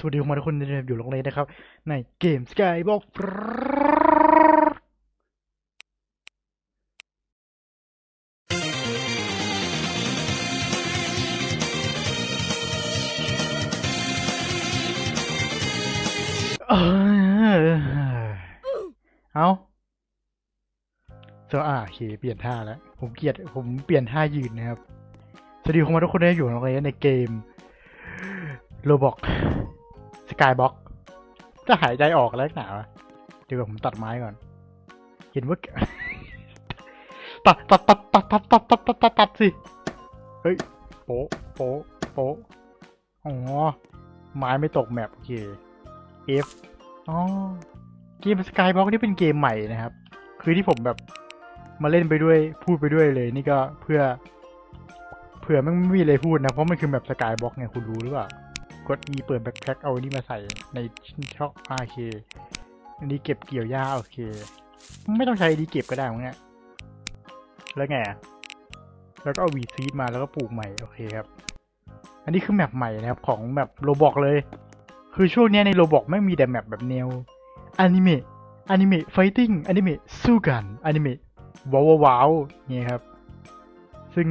สวัสดีคุณทุกคนที่อยู่โรงเรียนะครับ ในเกม Skybox เออเอาเจ้าอ่าโอเคเปลี่ยนท่าแล้ว ผมเกลียดผมเปลี่ยนท่ายืนนะครับ สวัสดีคุณทุกคนที่อยู่โรงเรียในเกมโรบอก สกายบ็อกจะหายใจออกแล้วหนาวะเดี๋ยวผมตัดไม้ก่อน เห็นว่าตัดตัดตัดตัดตัดตัดตัดตัดตัดตัดสิ เฮ้ยโป๊ะโป๊ะโป๊ะอ๋อ ไม้ไม่ตกแมปโอเค F อ๋อ เกมสกายบ็อกนี่เป็นเกมใหม่นะครับ คือที่ผมแบบมาเล่นไปด้วยพูดไปด้วยเลย นี่ก็เพื่อ เผื่อไม่ไม่มีอะไรพูดนะ เพราะมันคือแบบสกายบ็อกไงคุณรู้หรือเปล่า กด E เปิดแบ็คแพ็คเอาอันนี้มาใส่ในช่องโอเคอันนี้เก็บเกี่ยวหญ้าโอเค ไม่ต้องใช้อันนี้เก็บก็ได้มั้งเนี่ยแล้วไงแล้วก็เอาวีซีดมาแล้วก็ปลูกใหม่โอเคครับ อันนี้คือแมปใหม่นะครับของแมปโรบอกเลย คือช่วงนี้ในโรบอกไม่มีแต่แมปแบบแนวอนิเมะอนิเมะไฟติ้งอนิเมะสู้กันอนิเมะว้าวว้าวเนี่ยครับ ซึ่ง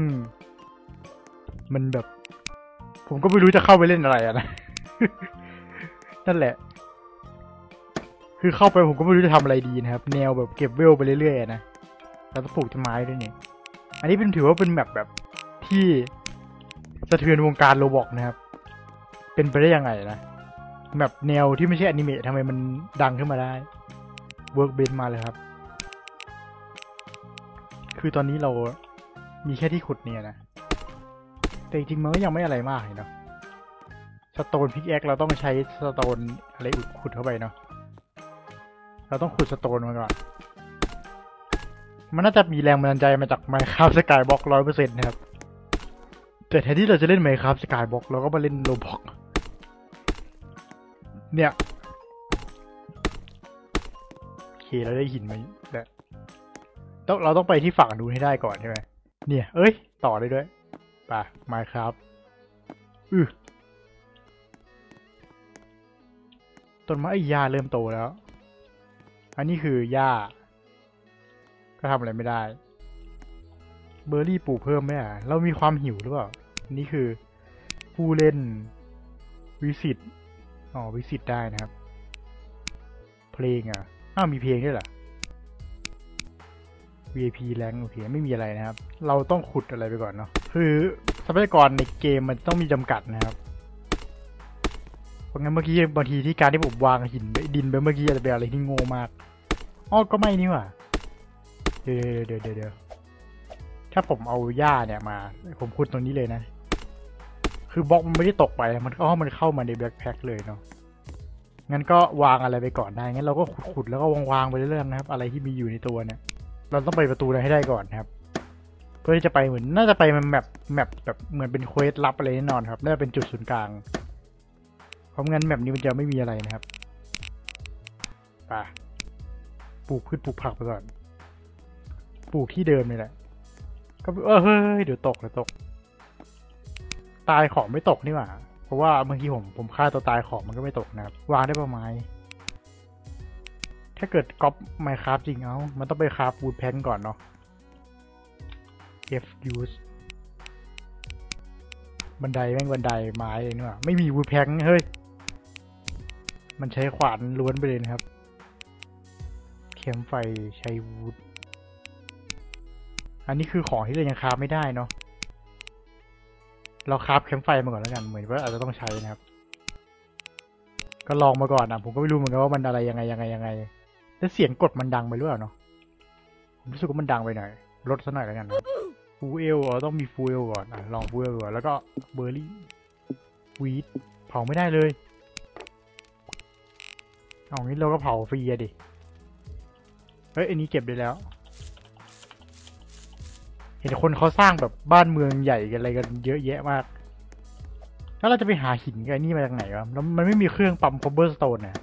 มันแบบ ผมก็ไม่รู้จะเข้าไปเล่นอะไรอะนะ นั่นแหละ คือเข้าไปผมก็ไม่รู้จะทำอะไรดีนะครับ แนวแบบเก็บเวลไปเรื่อยๆนะแล้วก็ปลูกต้นไม้ด้วยเนี่ย อันนี้เป็นถือว่าเป็นแบบแบบที่สะเทือนวงการโรบอกนะครับ เป็นไปได้ยังไงนะแบบแนวที่ไม่ใช่อนิเมะทำไมมันดังขึ้นมาได้ เวิร์กเบนมาเลยครับ คือตอนนี้เรามีแค่ที่ขุดเนี่ยนะ แต่จริงๆมันก็ยังไม่อะไรมากเลยเนาะสโตนพิกแอคเราต้องใช้สโตนอะไรอุดขุดเข้าไปเนาะเราต้องขุดสโตนมาก่อนมันน่าจะมีแรงบันดาลใจมาจาก Minecraft Skyblock ร้อยเปอร์เซ็นต์นะครับ แต่แทนที่เราจะเล่น Minecraft Skyblock เราก็มาเล่น Roblox เนี่ยโอเคเราได้หินมาแต่ต้องเราต้องไปที่ฝั่งนู้นให้ได้ก่อนใช่ไหมเนี่ย เอ้ย ต่อได้ด้วย ไปมาครับอือต้นไม้หญ้าเริ่มโตแล้ว อันนี้คือหญ้า ก็ทำอะไรไม่ได้ เบอร์รี่ปลูกเพิ่มไหมอะ เรามีความหิวหรือเปล่า นี่คือผู้เล่นวิสิตอ๋อ วิสิตได้นะครับ เพลงอะ อ้าวมีเพลงด้วยเหรอ VIP แรงโอเค ไม่มีอะไรนะครับ เราต้องขุดอะไรไปก่อนเนาะ คือทรัพยากรในเกมมันต้องมีจำกัดนะครับ เพราะงั้นเมื่อกี้บางทีที่การที่ผมวางหินไปดินไปเมื่อกี้อาจจะเป็นอะไรที่โง่มากอ๋อก็ไม่นี่หว่าเดี๋ยวเดี๋ยวเดี๋ยวถ้าผมเอาหญ้าเนี่ยมา ผมขุดตรงนี้เลยนะ คือบล็อกมันไม่ได้ตกไปมันก็มันเข้ามาในแบ็คแพ็คเลยเนาะงั้นก็วางอะไรไปก่อนได้ งั้นเราก็ขุดๆแล้วก็วางๆไปเรื่อยๆนะครับ อะไรที่มีอยู่ในตัวเนี่ย เราต้องไปประตูนั้นให้ได้ก่อนนะครับ พื่อที่จะไปเหมือนน่าจะไปมันแมปแมปแบบเหมือนเป็นเควสลับอะไรแน่นอนครับน่าจะเป็นจุดศูนย์กลางเพราะงั้นแมปนี้มันจะไม่มีอะไรนะครับไปปลูกพืชปลูกผักไปก่อนปลูกที่เดิมนี่แหละ ก็เออเฮ้ยเดี๋ยวตกเดี๋ยวตก ตายของไม่ตกนี่หว่า เพราะว่าเมื่อกี้ผมผมฆ่าตัวตายของมันก็ไม่ตกนะครับ วางได้ประมาณถ้าเกิดก๊อปไมคราฟจริงเอามันต้องไปคราฟวูดแพนก่อนเนาะ F use บันไดแม่งบันไดไม้เลยนี่หว่าไม่มีวูดแพนเฮ้ย มันใช้ขวานล้วนไปเลยนะครับ เข็มไฟใช้วูด อันนี้คือของที่เรายังคราฟไม่ได้เนาะ เราคราฟเข็มไฟมาก่อนแล้วกัน เหมือนว่าอาจจะต้องใช้นะครับ ก็ลองมาก่อนนะผมก็ไม่รู้เหมือนกันว่ามันอะไรยังไงยังไงยังไง แล้วเสียงกดมันดังไปหรือเปล่าเนาะ ผมรู้สึกว่ามันดังไปหน่อย ลดซะหน่อยแล้วกันนะ ฟูเอลต้องมีฟูเอลก่อนอะลองฟูเอลก่อนแล้วก็เบอร์รี่วีดเผาไม่ได้เลยเอางี้เราก็เผาฟรีอะดิ เฮ้ย อันนี้เก็บได้แล้ว เห็นคนเขาสร้างแบบบ้านเมืองใหญ่กันอะไรกันเยอะแยะมาก แล้วเราจะไปหาหินกันนี่มาจากไหนวะ แล้วมันไม่มีเครื่องปั๊มคอเบอร์สโตนนะ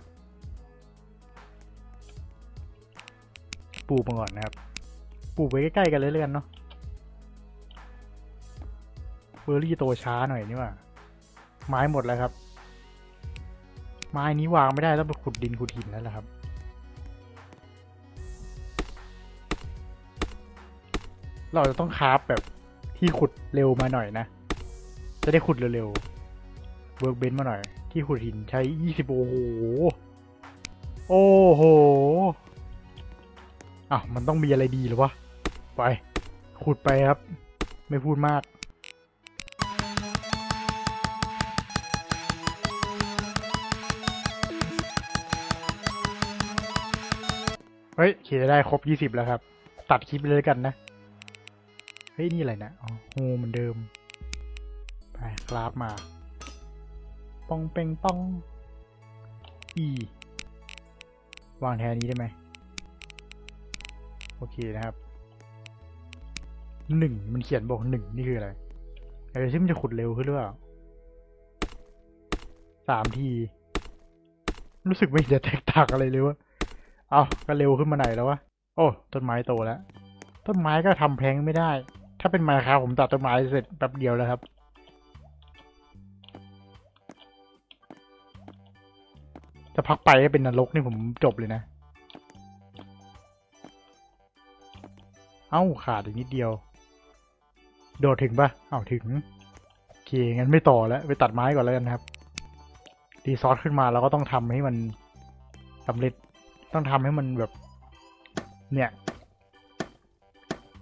ปลูกมาก่อนนะครับปลูกไว้ใกล้ๆกันเลยแล้วกันเนาะ เบอร์รี่โตช้าหน่อยนี่ว่าไม้หมดแล้วครับ ไม้นี้วางไม่ได้ต้องไปขุดดินขุดหินแล้วล่ะครับเราจะต้องคราฟแบบที่ขุดเร็วมาหน่อยนะ จะได้ขุดเร็วๆเวิร์กเบนมาหน่อย ที่ขุดหินใช้ยี่สิบโอ้โห โอ้โหอะมันต้องมีอะไรดีหรือวะ ไป ขุดไปครับ ไม่พูดมาก เฮ้ยเขียนได้ครบยี่สิบแล้วครับ ตัดคลิปไปเลยกันนะ เฮ้ย นี่อะไรนะอ๋อโฮเหมือนเดิม ไปกราฟมา ปองเปงปอง อี วางแทนนี้ได้ไหม โอเคนะครับหนึ่งมันเขียนบอกหนึ่งนี่คืออะไรไอะไรที่มันจะขุดเร็วขึ้นหรือเปล่าสามที รู้สึกไม่จะแตกต่างอะไรเลยวะ เอาก็เร็วขึ้นมาไหนแล้ววะ โอ้ต้นไม้โตแล้ว ต้นไม้ก็ทำแพลงไม่ได้ ถ้าเป็นไม้ครับผมตัดต้นไม้เสร็จแป๊บเดียวแล้วครับ จะพักไปก็เป็นนรกนี่ผมจบเลยนะ เอ้าขาดอีกนิดเดียว โดดถึงปะเอ้าถึงโอเคงั้นไม่ต่อแล้ว ไปตัดไม้ก่อนแล้วกันครับรีซอสขึ้นมาเราก็ต้องทำให้มันสำเร็จ ต้องทำให้มันแบบ เนี่ย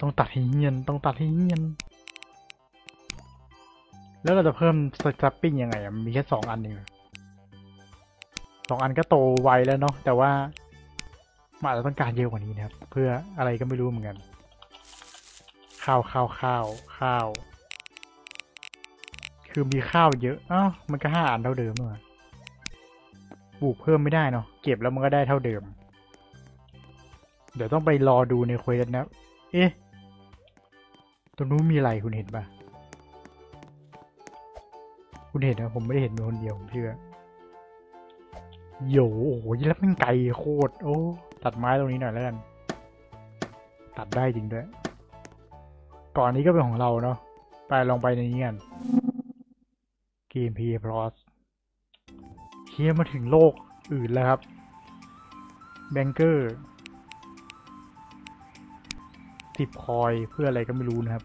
ต้องตัดให้เงียนต้องตัดให้เงียนแล้วเราจะเพิ่มสแตปปิ้งยังไงอะมันมีแค่สองอันเองสองอันก็โตไวแล้วเนาะแต่ว่ามันอาจจะต้องการเยอะกว่านี้นะครับ เพื่ออะไรก็ไม่รู้เหมือนกัน ข้าวข้าวข้าวข้าว คือมีข้าวเยอะอ้าวมันก็ห้าอันเท่าเดิมเลยปลูกเพิ่มไม่ได้เนาะเก็บแล้วมันก็ได้เท่าเดิม เดี๋ยวต้องไปรอดูในเควสนะ เอ๊ะ ตรงนู้นมีอะไรคุณเห็นปะคุณเห็นนะผมไม่ได้เห็นคนเดียวผมเชื่อโยโอ้โหยี่แล้วมันไกลโคตร โอ้ ตัดไม้ตรงนี้หน่อยแล้วกัน ตัดได้จริงด้วย ก่อนนี้ก็เป็นของเราเนาะ ไปลองไปในนี้กันเกม p Plus เคียมาถึงโลกอื่นแล้วครับ แบงเกอร์ สิบคอยเพื่ออะไรก็ไม่รู้นะครับ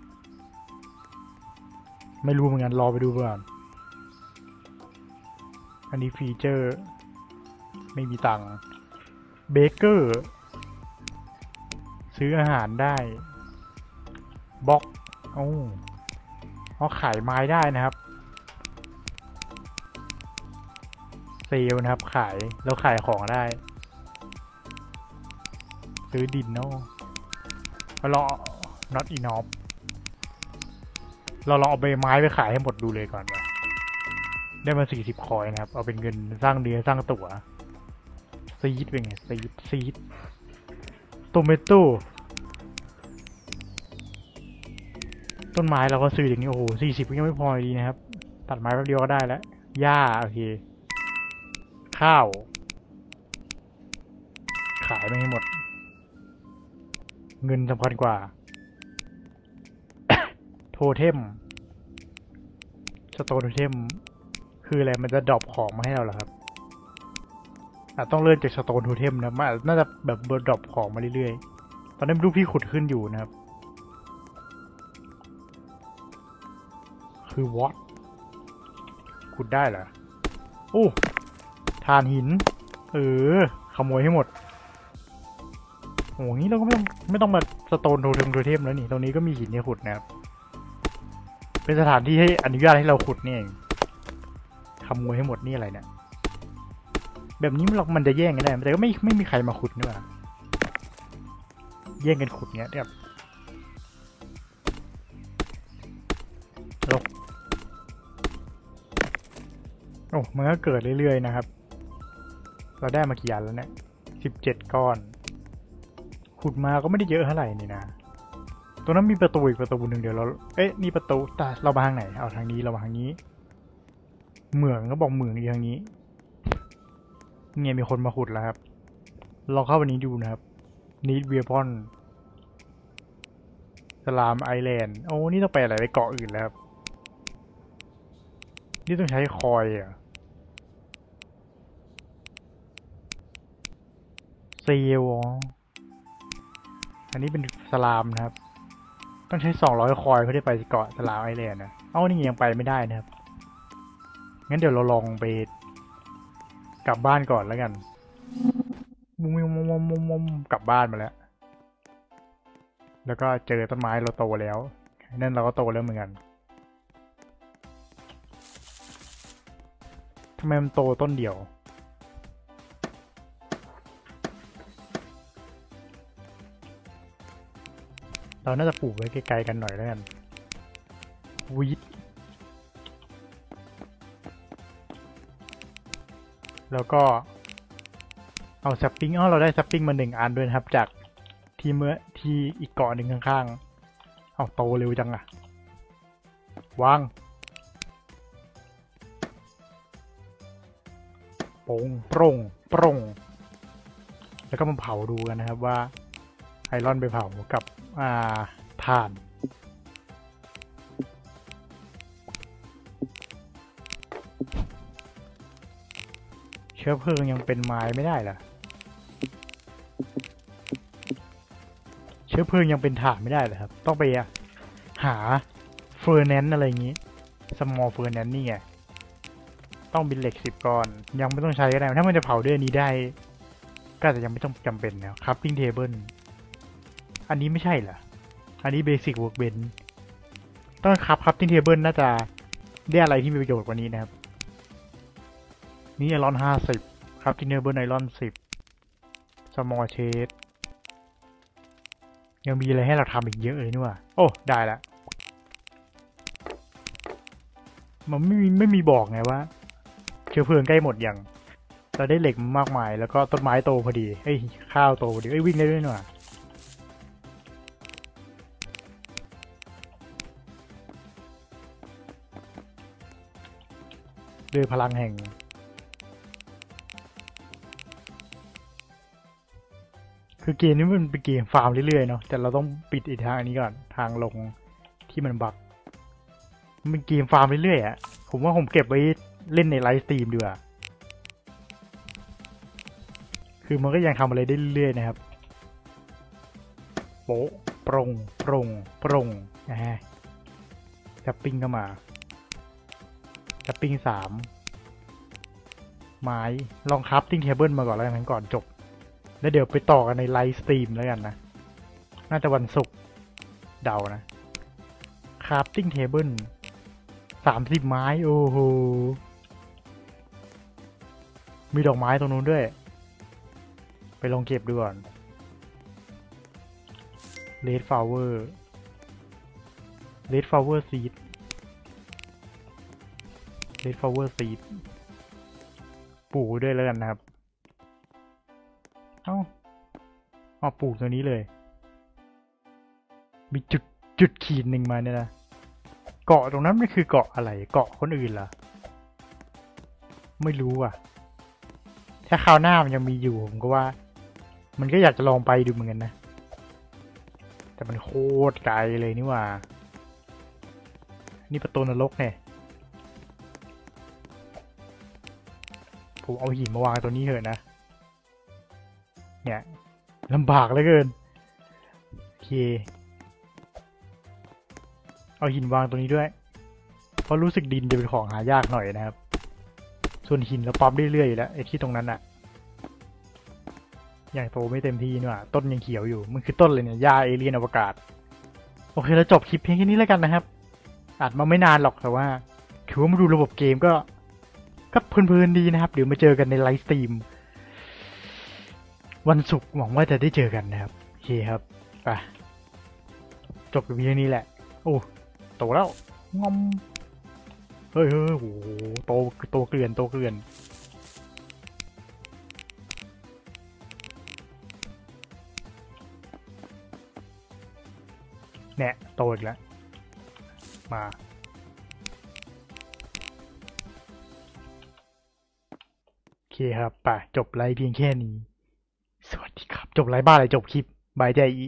ไม่รู้เหมือนกันรอไปดูก่อนอันนี้ฟีเจอร์ ไม่มีตังค์เบเกอร์ ซื้ออาหารได้บล็อกโอ้เขาขายไม้ได้นะครับ เซลลนะครับขาย แล้วขายของได้ ซื้อดินเนาะ เราลอง not enough เราลองเอาใบไม้ไปขายให้หมดดูเลยก่อนว่าได้มาสี่สิบคอยนะครับ เอาเป็นเงินสร้างเดือนสร้างตั๋วซีดเป็นไงซีดซีดโตเมโต้ต้นไม้เราก็ซื้ออย่างนี้โอ้โหสี่สิบยังไม่พอดีนะครับ ตัดไม้แป๊บเดียวก็ได้แล้วหญ้าโอเค ข้าว ขายไม่ให้หมด เงินสำคัญกว่า โทเทม สโตนโทเทม คืออะไร มันจะดรอปของมาให้เราเหรอครับอาจต้องเลื่อนจากสโตนโทเทมนะมันอาจน่าจะแบบดรอปของมาเรื่อยๆ ตอนนี้รูปพี่ขุดขึ้นอยู่นะครับ คือวอตขุดได้เหรอโอ้ทานหิน เออ ขโมยให้หมด โอ้โหงี้เราก็ไม่ต้องไม่ต้องมาสโตนโทเทมโทเทมแล้วนี่ ตรงนี้ก็มีหินให้ขุดนะครับ เป็นสถานที่ให้อนุญาตให้เราขุดนี่เองขโมยให้หมดนี่อะไรเนี่ย แบบนี้มันมันจะแย่งกันได้ แต่ก็ไม่ไม่มีใครมาขุดนี่หว่าแย่งกันขุดเนี้ยแบบลกโอ้มันก็เกิดเรื่อยๆนะครับ เราได้มากี่อันแล้วเนี่ยสิบเจ็ดก้อน ขุดมาก็ไม่ได้เยอะเท่าไหร่นี่นะ ตรงนั้นมีประตูอีกประตูหนึ่งเดี๋ยวเรา เอ๊ะนี่ประตูแต่เรามาทางไหน เอาทางนี้เรามาทางนี้ เหมืองก็บอกเหมืองอยู่ทางนี้ เนี่ยมีคนมาขุดแล้วครับ ลองเข้าวันนี้ดูนะครับ Need Weapon สลามไอแลนด์ โอ้ นี่ต้องไปอะไรไปเกาะอื่นแล้วครับ นี่ต้องใช้คอยอะซีลอ๋ อันนี้เป็นสลามนะครับ ต้องใช้สองร้อยคอยเพื่อได้ไปเกาะสลามไอแลนด์นะเอ้านี่ยังไปไม่ได้นะครับ งั้นเดี๋ยวเราลองไปกลับบ้านก่อนแล้วกันมุมมุมมุมมุมมุมมุมกลับบ้านมาแล้ว แล้วก็เจอต้นไม้เราโตแล้ว นั่นเราก็โตแล้วเหมือนกันทำไมมันโตต้นเดียว เราน่าจะปลูกไว้ไกลๆกันหน่อยแล้วกันวีดแล้วก็เอาซัปปิ้งอ๋อเราได้ซัปปิ้งมาหนึ่งอันด้วยนะครับ จากที่เมื่อที่อีกเกาะหนึ่งข้างๆ เอาโตเร็วจังอะวางโป่งโปร่งโปร่งแล้วก็มาเผาดูกันนะครับว่าไอรอนไปเผากับ อ่าถ่านเชื้อเพลิงยังเป็นไม้ไม่ได้เหรอเชื้อเพลิงยังเป็นถ่านไม่ได้เหรอครับ ต้องไปหาเฟอร์แนนอะไรอย่างนี้สมอลเฟอร์แนนนี่ไงต้องเป็นเหล็กสิบก้อน ยังไม่ต้องใช้ก็ได้ ถ้ามันจะเผาด้วยนี้ได้ ก็อาจจะยังไม่ต้องจำเป็นนะครับปิ้งเทเบิล อันนี้ไม่ใช่เหรอ อันนี้เบสิกเวิร์กเบนต้องครับครับที่เทเบิลน่าจะได้อะไรที่มีประโยชน์กว่านี้นะครับ นี่ไอรอนห้าสิบครับที่เทเบิลไอรอนสิบสมอลเชดยังมีอะไรให้เราทำอีกเยอะเลยนี่ว่าโอ้ ได้ละมันไม่มีไม่มีบอกไงว่า เชื้อเพลิงใกล้หมดยังเราได้เหล็กมากมาย แล้วก็ต้นไม้โตพอดี เอ้ย ข้าวโตพอดี เอ้ย วิ่งได้ด้วยนี่ว่า ด้วยพลังแห่ง คือเกมนี้มันเป็นเกมฟาร์มเรื่อยๆเนาะแต่เราต้องปิดอีกทางอันนี้ก่อนทางลงที่มันบักมันเป็นเกมฟาร์มเรื่อยๆอะผมว่าผมเก็บไว้เล่นในไลฟ์สตรีมดีกว่าคือมันก็ยังทำอะไรได้เรื่อยๆนะครับโป๊ะโปร่งโปร่งโปร่งนะฮะจับปิ้งเข้ามา จับปิ้งสามไม้ลองคัพติ้งเทเบิลมาก่อนแล้วกันก่อนจบ แล้วเดี๋ยวไปต่อกันในไลฟ์สตรีมแล้วกันนะ น่าจะวันศุกร์เดานะคราฟติ้งเทเบิลสามสิบไม้ โอ้โห มีดอกไม้ตรงนู้นด้วย ไปลองเก็บดูก่อน Red Flower Red Flower Seed Red Flower Seed ปลูกด้วยแล้วกันนะครับ เอ้าเอาปลูกตัวนี้เลย มีจุดจุดขีดหนึ่งมาเนี่ยนะเกาะตรงนั้นมันคือเกาะอะไร เกาะคนอื่นเหรอไม่รู้อะ ถ้าคราวหน้ามันยังมีอยู่ผมก็ว่า มันก็อยากจะลองไปดูเหมือนกันนะ แต่มันโคตรไกลเลยนี่ว่า นี่ประตูนรกเนี่ย ผมเอาหินมาวางตัวนี้เถอะนะ เนี่ยลำบากเหลือเกิน โอเค เอาหินวางตรงนี้ด้วย เพราะรู้สึกดินจะเป็นของหายากหน่อยนะครับ ส่วนหินเราปั๊มเรื่อยๆอยู่แล้วไอ้ที่ตรงนั้นอะยังโตไม่เต็มที่นี่หว่าต้นยังเขียวอยู่ มันคือต้นเลยเนี่ยหญ้าเอเลียนอวกาศ โอเคแล้วจบคลิปเพียงแค่นี้แล้วกันนะครับอาจมาไม่นานหรอกแต่ว่าถือว่ามาดูระบบเกมก็ ก็เพลินๆดีนะครับ เดี๋ยวมาเจอกันในไลฟ์สตรีม วันศุกร์หวังว่าจะได้เจอกันนะครับโอเคครับไปจบเพียงนี้แหละ โอ้โตแล้วงอมเฮ้ยเฮ้ยโอ้โหโตโตเกลื่อนโตเกลื่อนเนี่ยโตอีกแล้วมา เคครับไปจบไลฟ์เพียงแค่นี้ สวัสดีครับ จบไลฟ์บ้าอะไรจบคลิป บายใจอี